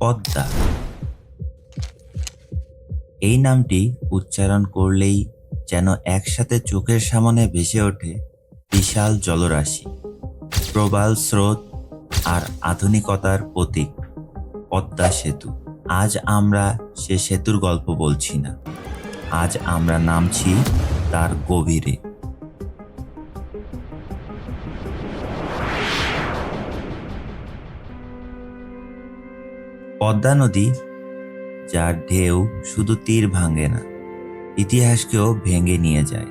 পদ্মা। এই নামটি উচ্চারণ করলেই যেন একসাথে চোখের সামনে ভেসে ওঠে বিশাল জলরাশি, প্রবাল স্রোত আর আধুনিকতার প্রতীক, পদ্মা সেতু। আজ আমরা সে সেতুর গল্প বলছি না। আজ আমরা নামছি তার গভীরে। পদ্মা নদী, যার ঢেউ শুধু তীর ভাঙে না, ইতিহাসকেও ভেঙে নিয়ে যায়।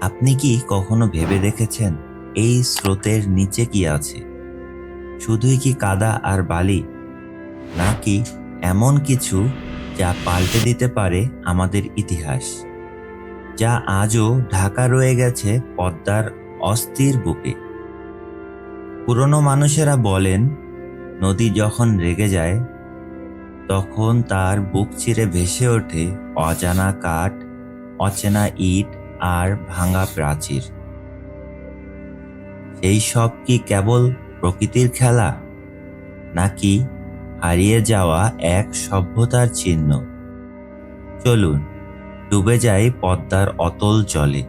আপনি কি কখনো ভেবে দেখেছেন এই স্রোতের নিচে কি আছে? শুধুই কি কাদা আর বালি, নাকি এমন কিছু যা পাল্টে দিতে পারে আমাদের ইতিহাস, যা আজও ঢাকা রয়ে গেছে পদ্মার অস্থির বুকে? পুরনো মানুষেরা বলেন নদী যখন রেগে যায়, তখন তার বুক চিরে ভেসে ওঠে অজানা কাঠ, অচেনা ইট আর ভাঙা প্রাচীর। সেই সব কি কেবল প্রকৃতির খেলা, নাকি হারিয়ে যাওয়া এক সভ্যতার চিহ্ন? চলুন, ডুবে যাই পদ্মার অতল জলে,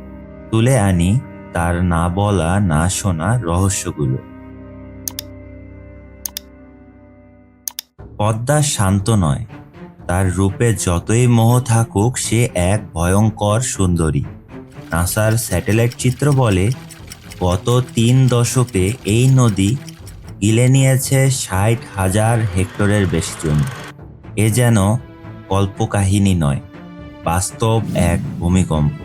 তুলে আনি তার না বলা, না শোনা রহস্যগুলো। পদ্মা শান্ত নয়। তার রূপে যতই মোহ থাকুক, সে এক ভয়ঙ্কর সুন্দরী। নাসার স্যাটেলাইট চিত্র বলে, গত তিন দশকে এই নদী গিলে নিয়েছে ষাট হাজার হেক্টরের বেশি জমি। এ যেন কল্পকাহিনী নয়, বাস্তব এক ভূমিকম্প।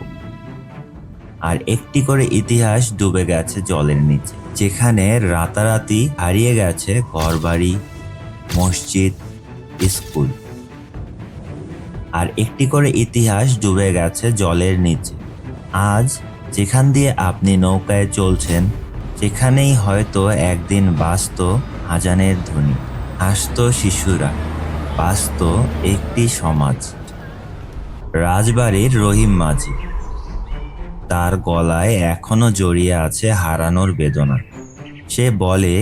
আর একটি করে ইতিহাস ডুবে গেছে জলের নিচে, যেখানে রাতারাতি হারিয়ে গেছে ঘরবাড়ি মসজিদ, স্কুল। আর একটি করে ইতিহাস ডুবে গেছে জলের নিচে। আজ যেখান দিয়ে আপনি নৌকায় চলছেন, সেখানেই হয়তো একদিন বাস্ত হাজানের ধ্বনি, হাসত শিশুরা বাস্ত একটি সমাজ। রাজবাড়ির রহিম মাঝি, তার গলায় এখনও জড়িয়ে আছে হারানোর বেদনা। সে বলে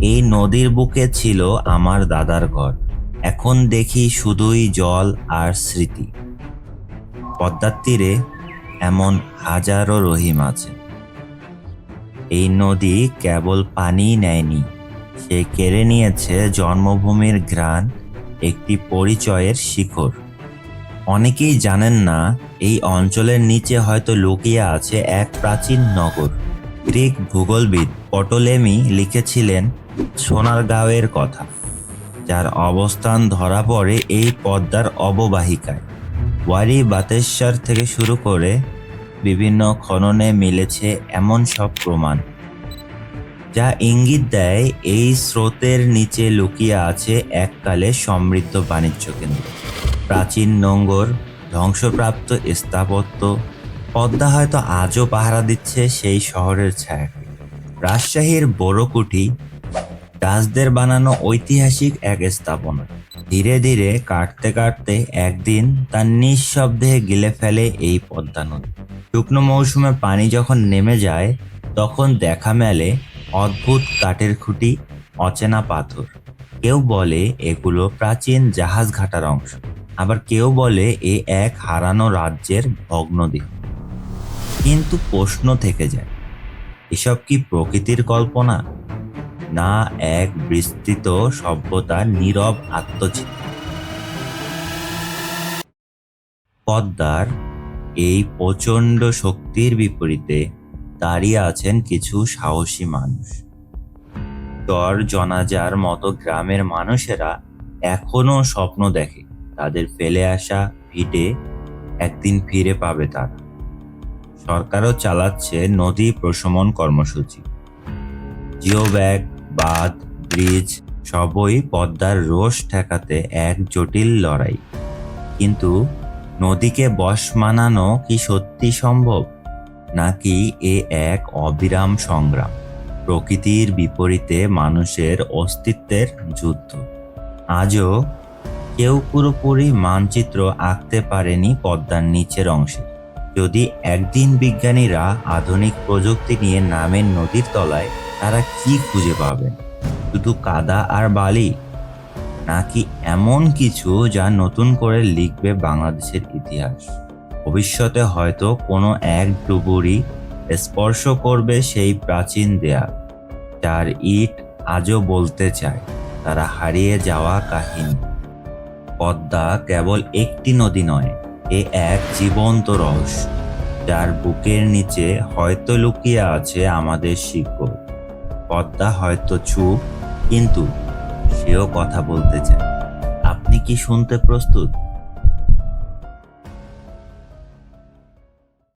এই নদীর বুকে ছিল আমার দাদার ঘর। এখন দেখি শুধুই জল আর স্মৃতি। পদ্মার তীরে এমন হাজারো রহিম আছে। এই নদী কেবল পানি নেয়নি, সে কেড়ে নিয়েছে জন্মভূমির ঘ্রাণ, একটি পরিচয়ের শিখর। অনেকেই জানেন না, এই অঞ্চলের নিচে হয়তো লুকিয়ে আছে এক প্রাচীন নগর। গ্রিক ভূগোলবিদ পটোলেমি লিখেছিলেন সোনারগাঁওয়ের কথা, যার অবস্থান ধরা পড়ে এই পদ্মার অববাহিকায়। ওয়ারি বাতেশ্বর থেকে শুরু করে বিভিন্ন খননে মিলেছে এমন সব প্রমাণ, যা ইঙ্গিত দেয় এই স্রোতের নিচে লুকিয়ে আছে এককালে সমৃদ্ধ বাণিজ্য কেন্দ্র। প্রাচীন নোঙ্গর, ধ্বংসপ্রাপ্ত স্থাপত্য, পদ্মা হয়তো আজও পাহারা দিচ্ছে সেই শহরের ছায়া রাজশাহীর বড়কুঠি দাসদের বানানো ঐতিহাসিক এক স্থাপনা। ধীরে ধীরে কাটতে কাটতে একদিন তার নিঃশব্দে গিলে ফেলে এই পদ্মা নদী। শুকনো মৌসুমে পানি যখন নেমে যায়, তখন দেখা মেলে অদ্ভুত কাঠের খুঁটি, অচেনা পাথর। কেউ বলে এগুলো প্রাচীন জাহাজ ঘাটার অংশ, আবার কেউ বলে এ এক হারানো রাজ্যের ভগ্নদেহ কিন্তু প্রশ্ন থেকে যায়, এসব কি প্রকৃতির কল্পনা? না এক বিস্তৃত সভ্যতার নীরব আত্মচিত্র পদ্মার এই প্রচণ্ড শক্তির বিপরীতে দাঁড়িয়ে আছেন কিছু সাহসী মানুষ। দর জনাজার মতো গ্রামের মানুষেরা এখনও স্বপ্ন দেখে, তাদের ফেলে আসা ভিটে একদিন ফিরে পাবে তারা। সরকারও চালাচ্ছে নদী প্রশমন কর্মসূচি। জিও ব্যাগ বাঁধ, ব্রিজ সবই পদ্মার রোষ ঠেকাতে এক জটিল লড়াই। কিন্তু নদীকে বশ মানানো কি সত্যি সম্ভব? নাকি এ এক অবিরাম সংগ্রাম, প্রকৃতির বিপরীতে মানুষের অস্তিত্বের যুদ্ধ? আজও কেউ পুরোপুরি মানচিত্র আঁকতে পারেনি পদ্মার নিচের অংশে। যদি একদিন বিজ্ঞানীরা আধুনিক প্রযুক্তি নিয়ে নামেন নদীর তলায় তারা কি খুঁজে পাবেন শুধু কাদা আর বালি? নাকি এমন কিছু যা নতুন করে লিখবে বাংলাদেশের ইতিহাস? ভবিষ্যতে হয়তো কোনো এক ডুবুরি স্পর্শ করবে সেই প্রাচীন দেয়া যার ইট আজও বলতে চায়, তারা হারিয়ে যাওয়া কাহিনী। পদ্মা কেবল একটি নদী নয়, এ এক জীবন্ত রহস্য, যার বুকের নিচে হয়তো লুকিয়ে আছে আমাদের শিকড়। পদ্মা হয়তো চুপ কিন্তু সেও কথা বলতে চায় আপনি কি শুনতে প্রস্তুত?